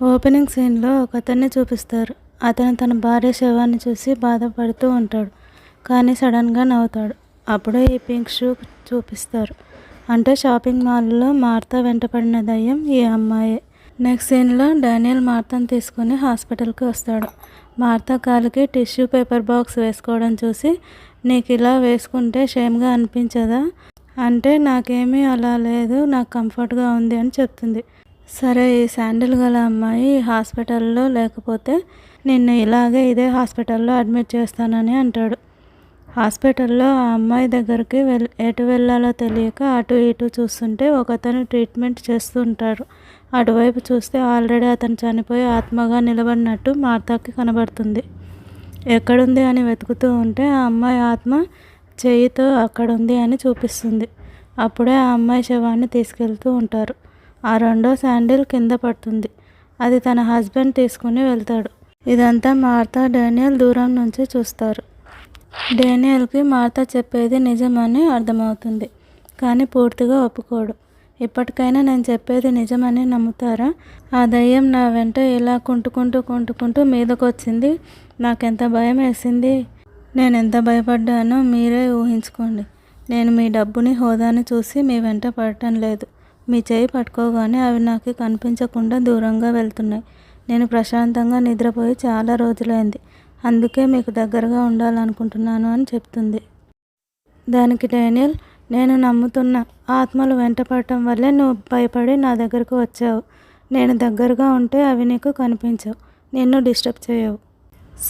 Opening సీన్లో ఒక అతన్ని చూపిస్తారు. అతను తన భార్య శవాన్ని చూసి బాధపడుతూ ఉంటాడు కానీ సడన్గా నవ్వుతాడు. అప్పుడే ఈ పింక్ షూ చూపిస్తారు. అంటే షాపింగ్ మాల్లో మార్తా వెంటపడిన దయ్యం ఈ అమ్మాయే. నెక్స్ట్ సీన్లో డానియల్ మార్తను తీసుకుని హాస్పిటల్కి వస్తాడు. మార్తా కాలుకి టిష్యూ పేపర్ బాక్స్ వేసుకోవడం చూసి నీకు ఇలా వేసుకుంటే షేమ్గా అనిపించదా? అంటే నాకేమీ అలా లేదు నాకు కంఫర్ట్గా ఉంది అని చెప్తుంది. సరే ఈ శాండిల్ గల అమ్మాయి హాస్పిటల్లో లేకపోతే నిన్ను ఇలాగే ఇదే హాస్పిటల్లో అడ్మిట్ చేస్తానని అంటాడు. హాస్పిటల్లో ఆ అమ్మాయి దగ్గరికి వెల్ ఎటు వెళ్ళాలో తెలియక అటు ఇటు చూస్తుంటే ఒకతను ట్రీట్మెంట్ చేస్తుంటారు అటువైపు చూస్తే ఆల్రెడీ అతను చనిపోయి ఆత్మగా నిలబడినట్టు మార్తాకి కనబడుతుంది. ఎక్కడుంది అని వెతుకుతూ ఉంటే ఆ అమ్మాయి ఆత్మ చేయితో అక్కడుంది అని చూపిస్తుంది. అప్పుడే ఆ అమ్మాయి శవాన్ని తీసుకెళ్తూ ఉంటారు. ఆ రెండో శాండిల్ కింద పడుతుంది. అది తన హస్బెండ్ తీసుకుని వెళ్తాడు. ఇదంతా మార్తా డేనియల్ దూరం నుంచి చూస్తారు. డేనియల్కి మార్తా చెప్పేది నిజమని అర్థమవుతుంది. కానీ పూర్తిగా ఒప్పుకోడు. ఇప్పటికైనా నేను చెప్పేది నిజమని నమ్ముతారా? ఆ దయ్యం నా వెంట ఇలా కుంటుకుంటూ కుంటుకుంటూ మీదకొచ్చింది. నాకెంత భయం వేసింది? నేను ఎంత భయపడ్డానో మీరే ఊహించుకోండి. నేను మీ డబ్బుని హోదాని చూసి మీ వెంట పడటం లేదు. మీ చేయి పట్టుకోగానే అవి నాకు కనిపించకుండా దూరంగా వెళ్తున్నాయి. నేను ప్రశాంతంగా నిద్రపోయి చాలా రోజులైంది. అందుకే మీకు దగ్గరగా ఉండాలనుకుంటున్నాను అని చెప్తుంది. దానికి డేనియల్ నేను నమ్ముతున్న ఆత్మలు వెంటపడటం వల్లే నువ్వు భయపడి నా దగ్గరకు వచ్చావు. నేను దగ్గరగా ఉంటే అవి నీకు కనిపించవు. నిన్ను డిస్టర్బ్ చేయవు.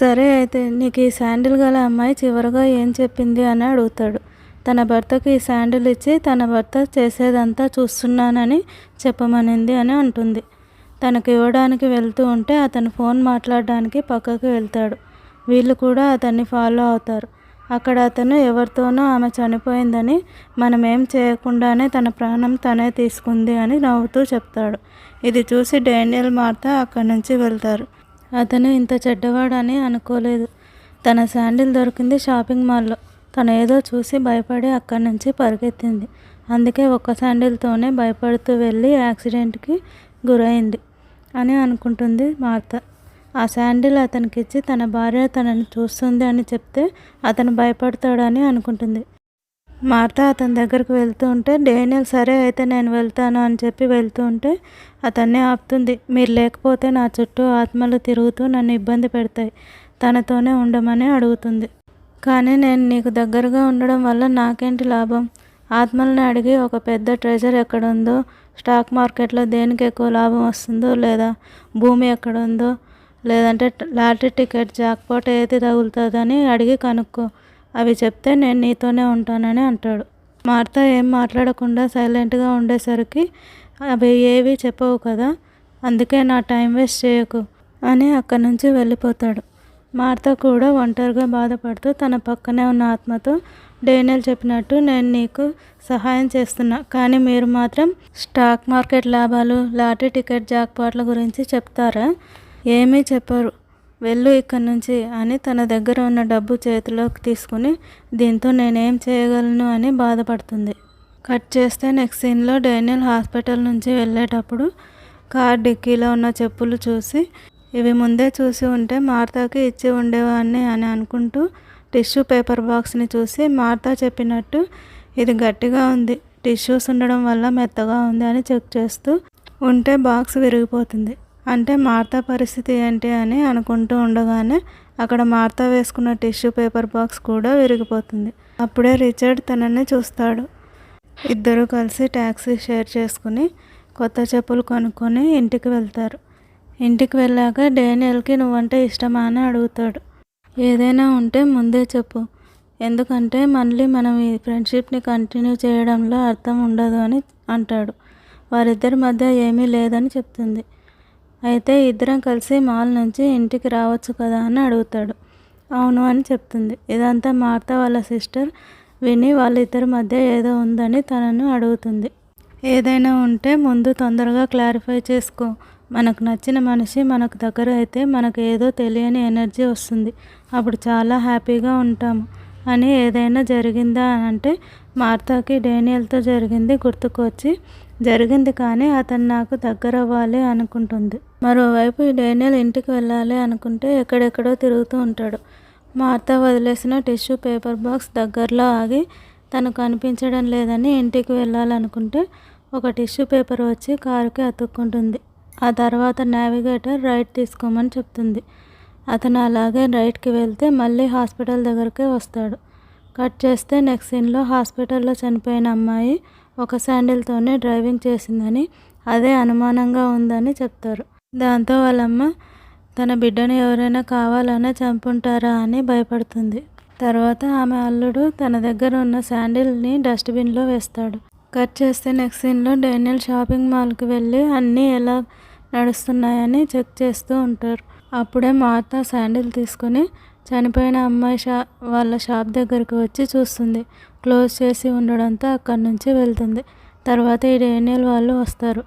సరే అయితే నీకు ఈ శాండిల్ గల అమ్మాయి చివరగా ఏం చెప్పింది అని అడుగుతాడు. తన భర్తకు ఈ శాండిల్ ఇచ్చి తన భర్త చేసేదంతా చూస్తున్నానని చెప్పమనింది అని అంటుంది. తనకు ఇవ్వడానికి వెళ్తూ ఉంటే అతను ఫోన్ మాట్లాడడానికి పక్కకు వెళ్తాడు. వీళ్ళు కూడా అతన్ని ఫాలో అవుతారు. అక్కడ అతను ఎవరితోనో ఆమె చనిపోయిందని మనం ఏం చేయకుండానే తన ప్రాణం తనే తీసుకుంది అని నవ్వుతూ చెప్తాడు. ఇది చూసి డేనియల్ మార్త అక్కడి నుంచి వెళ్తారు. అతను ఇంత చెడ్డవాడని అనుకోలేదు. తన శాండిల్ దొరికింది షాపింగ్ మాల్లో. తను ఏదో చూసి భయపడి అక్కడి నుంచి పరిగెత్తింది. అందుకే ఒక్క శాండిల్తోనే భయపడుతూ వెళ్ళి యాక్సిడెంట్కి గురైంది అని అనుకుంటుంది మార్త. ఆ శాండిల్ అతనికి ఇచ్చి తన భార్య తనని చూస్తుంది అని చెప్తే అతను భయపడతాడని అనుకుంటుంది. మార్త అతని దగ్గరకు వెళ్తూ ఉంటే డేనియల్ సరే అయితే నేను వెళ్తాను అని చెప్పి వెళ్తూ ఉంటే అతన్ని ఆపుతుంది. మీరు లేకపోతే నా చుట్టూ ఆత్మలు తిరుగుతూ నన్ను ఇబ్బంది పెడతాయి. తనతోనే ఉండమని అడుగుతుంది. కానీ నేను నీకు దగ్గరగా ఉండడం వల్ల నాకేంటి లాభం? ఆత్మల్ని అడిగి ఒక పెద్ద ట్రెజర్ ఎక్కడుందో స్టాక్ మార్కెట్లో దేనికి ఎక్కువ లాభం వస్తుందో లేదా భూమి ఎక్కడుందో లేదంటే లాటరీ టికెట్ జాక్పాట్ ఏది తగులుతుందని అడిగి కనుక్కో. అవి చెప్తే నేను నీతోనే ఉంటానని అంటాడు. మార్త ఏం మాట్లాడకుండా సైలెంట్గా ఉండేసరికి అవి ఏవి చెప్పవు కదా అందుకే నా టైం వేస్ట్ చేయకు అని అక్కడి నుంచి వెళ్ళిపోతాడు. మార్త కూడా ఒంటరిగా బాధపడుతూ తన పక్కనే ఉన్న ఆత్మతో డేనియల్ చెప్పినట్టు నేను నీకు సహాయం చేస్తున్నా కానీ మీరు మాత్రం స్టాక్ మార్కెట్ లాభాలు లాటరీ టికెట్ జాక్పాట్ల గురించి చెప్తారా? ఏమీ చెప్పరు. వెళ్ళు ఇక్కడి నుంచి అని తన దగ్గర ఉన్న డబ్బు చేతిలోకి తీసుకుని దీంతో నేనేం చేయగలను అని బాధపడుతుంది. కట్ చేస్తే నెక్స్ట్ సీన్లో డేనియల్ హాస్పిటల్ నుంచి వెళ్ళేటప్పుడు కార్ డిక్కీలో ఉన్న చెప్పులు చూసి ఇవి ముందే చూసి ఉంటే మార్తాకి ఇచ్చి ఉండేవాడిని అని అనుకుంటూ టిష్యూ పేపర్ బాక్స్ని చూసి మార్తా చెప్పినట్టు ఇది గట్టిగా ఉంది. టిష్యూస్ ఉండడం వల్ల మెత్తగా ఉంది అని చెక్ చేస్తూ ఉంటే బాక్స్ విరిగిపోతుంది. అంటే మార్తా పరిస్థితి ఏంటి అని అనుకుంటూ ఉండగానే అక్కడ మార్తా వేసుకున్న టిష్యూ పేపర్ బాక్స్ కూడా విరిగిపోతుంది. అప్పుడే రిచర్డ్ తనని చూస్తాడు. ఇద్దరు కలిసి ట్యాక్సీ షేర్ చేసుకుని కొత్త చెప్పులు కొనుక్కొని ఇంటికి వెళ్తారు. ఇంటికి వెళ్ళాక డేనియల్కి నువ్వంటే ఇష్టమా అని అడుగుతాడు. ఏదైనా ఉంటే ముందే చెప్పు. ఎందుకంటే మళ్ళీ మనం ఈ ఫ్రెండ్షిప్ని కంటిన్యూ చేయడంలో అర్థం ఉండదు అని అంటాడు. వారిద్దరి మధ్య ఏమీ లేదని చెప్తుంది. అయితే ఇద్దరం కలిసి మాల్ నుంచి ఇంటికి రావచ్చు కదా అని అడుగుతాడు. అవును అని చెప్తుంది. ఇదంతా మార్త వాళ్ళ సిస్టర్ విని వాళ్ళిద్దరి మధ్య ఏదో ఉందని తనను అడుగుతుంది. ఏదైనా ఉంటే ముందు తొందరగా క్లారిఫై చేసుకో. మనకు నచ్చిన మనిషి మనకు దగ్గర అయితే మనకు ఏదో తెలియని ఎనర్జీ వస్తుంది. అప్పుడు చాలా హ్యాపీగా ఉంటాము. అని ఏదైనా జరిగిందా అని అంటే మార్తాకి డేనియల్తో జరిగింది గుర్తుకొచ్చి జరిగింది కానీ అతను నాకు దగ్గర అవ్వాలి అనుకుంటుంది. మరోవైపు డేనియల్ ఇంటికి వెళ్ళాలి అనుకుంటే ఎక్కడెక్కడో తిరుగుతూ ఉంటాడు. మార్త వదిలేసిన టిష్యూ పేపర్ బాక్స్ దగ్గరలో ఆగి తను కనిపించడం లేదని ఇంటికి వెళ్ళాలనుకుంటే ఒక టిష్యూ పేపర్ వచ్చి కారుకి అతుక్కుంటుంది. ఆ తర్వాత నావిగేటర్ రైట్ తీసుకోమని చెప్తుంది. అతను అలాగే రైట్కి వెళ్తే మళ్ళీ హాస్పిటల్ దగ్గరికే వస్తాడు. కట్ చేస్తే నెక్స్ట్ సీన్లో హాస్పిటల్లో చనిపోయిన అమ్మాయి ఒక శాండిల్తోనే డ్రైవింగ్ చేసిందని అదే అనుమానంగా ఉందని చెప్తారు. దాంతో వాళ్ళమ్మ తన బిడ్డను ఎవరైనా కావాలనే చంపుంటారా అని భయపడుతుంది. తర్వాత ఆమె అల్లుడు తన దగ్గర ఉన్న శాండిల్ని డస్ట్బిన్లో వేస్తాడు. కట్ చేస్తే నెక్స్ట్ సీన్లో డేనియల్ షాపింగ్ మాల్కి వెళ్ళి అన్నీ ఎలా నడుస్తున్నాయని చెక్ చేస్తూ ఉంటారు. అప్పుడే మాత శాండిల్ తీసుకొని చనిపోయిన అమ్మాయి షా వాళ్ళ షాప్ దగ్గరికి వచ్చి చూస్తుంది. క్లోజ్ చేసి ఉండడంతో అక్కడి నుంచి వెళ్తుంది. తర్వాత ఈ డేనియల్ వాళ్ళు వస్తారు.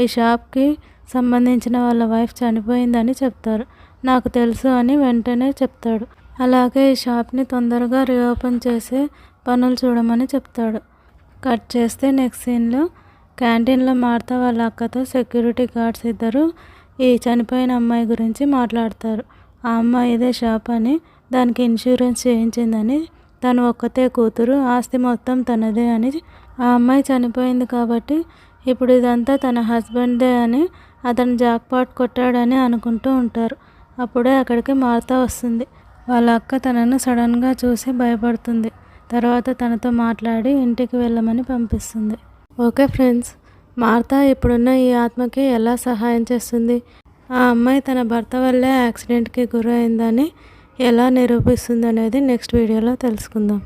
ఈ షాప్కి సంబంధించిన వాళ్ళ వైఫ్ చనిపోయిందని చెప్తారు. నాకు తెలుసు అని వెంటనే చెప్తాడు. అలాగే ఈ షాప్ని తొందరగా రీఓపెన్ చేసే పనులు చూడమని చెప్తాడు. కట్ చేస్తే నెక్స్ట్ సీన్లో క్యాంటీన్లో మార్త వాళ్ళ అక్కతో సెక్యూరిటీ గార్డ్స్ ఇద్దరు ఈ చనిపోయిన అమ్మాయి గురించి మాట్లాడతారు. ఆ అమ్మాయి ఇదే షాప్ అని దానికి ఇన్సూరెన్స్ చేయించిందని తను ఒక్కతే కూతురు ఆస్తి మొత్తం తనదే అని ఆ అమ్మాయి చనిపోయింది కాబట్టి ఇప్పుడు ఇదంతా తన హస్బెండ్దే అని అతను జాక్పాట్ కొట్టాడని అనుకుంటూ ఉంటారు. అప్పుడే అక్కడికి మార్త వస్తుంది. వాళ్ళ అక్క తనను సడన్గా చూసి భయపడుతుంది. తర్వాత తనతో మాట్లాడి ఇంటికి వెళ్ళమని పంపిస్తుంది. Okay friends. మార్త ఇప్పుడున్న ఈ ఆత్మకి ఎలా సహాయం చేస్తుంది? ఆ అమ్మాయి తన భర్త వల్లే యాక్సిడెంట్కి గురైందని ఎలా నిరూపిస్తుంది అనేది నెక్స్ట్ వీడియోలో తెలుసుకుందాం.